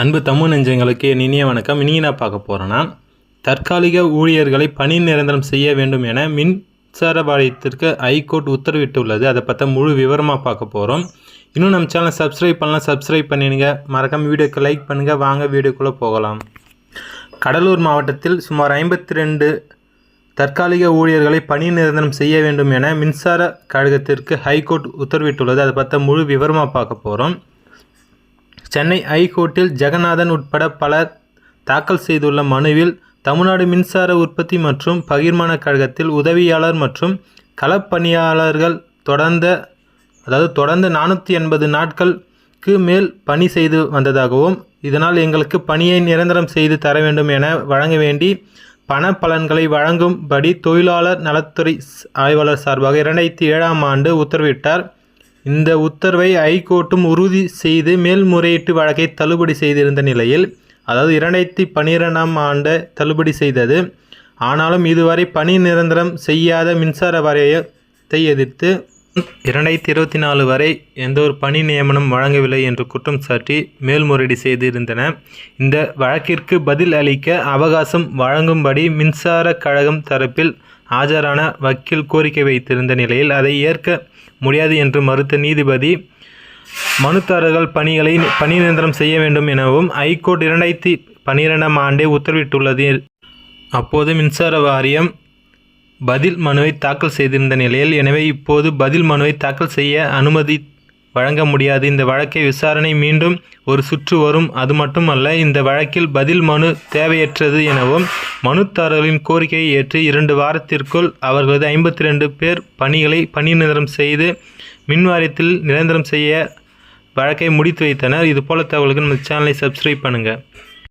அன்பு தமிழ் நெஞ்சங்களுக்கு என் இனிய வணக்கம். இனி நான் பார்க்க போகிறேன்னா தற்காலிக ஊழியர்களை பணி நிரந்தரம் செய்ய வேண்டும் என மின்சார வாரியத்திற்கு ஹைகோர்ட் உத்தரவிட்டுள்ளது. அதை பற்றி முழு விவரமாக பார்க்க போகிறோம் இன்னும் நம்ம சேனலை சப்ஸ்கிரைப் பண்ணலாம் சப்ஸ்கிரைப் பண்ணிடுங்க. மறக்காமல் வீடியோக்கு லைக் பண்ணுங்கள் வாங்க வீடியோக்குள்ளே போகலாம். கடலூர் மாவட்டத்தில் சுமார் ஐம்பத்தி ரெண்டு தற்காலிக ஊழியர்களை பணி நிரந்தரம் செய்ய வேண்டும் என மின்சார கழகத்திற்கு ஹைகோர்ட் உத்தரவிட்டுள்ளது. அதை பற்றி முழு விவரமாக பார்க்க போகிறோம் சென்னை ஐகோர்ட்டில் ஜெகநாதன் உட்பட பலர் தாக்கல் செய்துள்ள மனுவில் தமிழ்நாடு மின்சார உற்பத்தி மற்றும் பகிர்மான கழகத்தில் உதவியாளர் மற்றும் களப்பணியாளர்கள் தொடர்ந்த அதாவது தொடர்ந்து நானூற்றி எண்பது நாட்களுக்கு மேல் பணி செய்து வந்ததாகவும் இதனால் எங்களுக்கு பணியை நிரந்தரம் செய்து தர வேண்டும் என வழங்க வேண்டி பண பலன்களை வழங்கும்படி தொழிலாளர் நலத்துறை ஆய்வாளர் சார்பாக இரண்டாயிரத்தி ஏழாம் ஆண்டு உத்தரவிட்டார். இந்த உத்தரவை ஐகோர்ட்டும் உறுதி செய்து மேல்முறையீட்டு வழக்கை தள்ளுபடி செய்திருந்த நிலையில் அதாவது இரண்டாயிரத்தி பன்னிரெண்டாம் ஆண்டு தள்ளுபடி செய்தது. ஆனாலும் இதுவரை பணி நிரந்தரம் செய்யாத மின்சார வாரியத்தை எதிர்த்து இரண்டாயிரத்தி இருபத்தி நாலு வரை எந்த ஒரு பணி நியமனம் வழங்கவில்லை என்று குற்றம் சாட்டி மேல்முறையீடு செய்திருந்தன. இந்த வழக்கிற்கு பதில் அளிக்க அவகாசம் வழங்கும்படி மின்சார கழகம் தரப்பில் ஆஜரான வக்கீல் கோரிக்கை வைத்திருந்த நிலையில் அதை ஏற்க முடியாது என்று மறுத்த நீதிபதி மனுதாரர்கள் பணிகளை பணி நிரந்தரம் செய்ய வேண்டும் எனவும் ஐகோர்ட் இரண்டாயிரத்தி பன்னிரெண்டாம் ஆண்டே உத்தரவிட்டுள்ளது. அப்போது மின்சார வாரியம் பதில் மனுவை தாக்கல் செய்திருந்த நிலையில் எனவே இப்போது பதில் மனுவை தாக்கல் செய்ய அனுமதி வழங்க முடியாது. இந்த வழக்கை விசாரணை மீண்டும் ஒரு சுற்று வரும். அது மட்டுமல்ல இந்த வழக்கில் பதில் மனு தேவையற்றது எனவும் மனுதாரர்களின் கோரிக்கையை ஏற்று இரண்டு வாரத்திற்குள் அவர்களது ஐம்பத்தி ரெண்டு பேர் பணிகளை பணி நிரந்தரம் செய்து மின்வாரியத்தில் நிரந்தரம் செய்ய வழக்கை முடித்து வைத்தனர். இதுபோல தகவலுக்கு நம்ம சேனலை சப்ஸ்கிரைப் பண்ணுங்கள்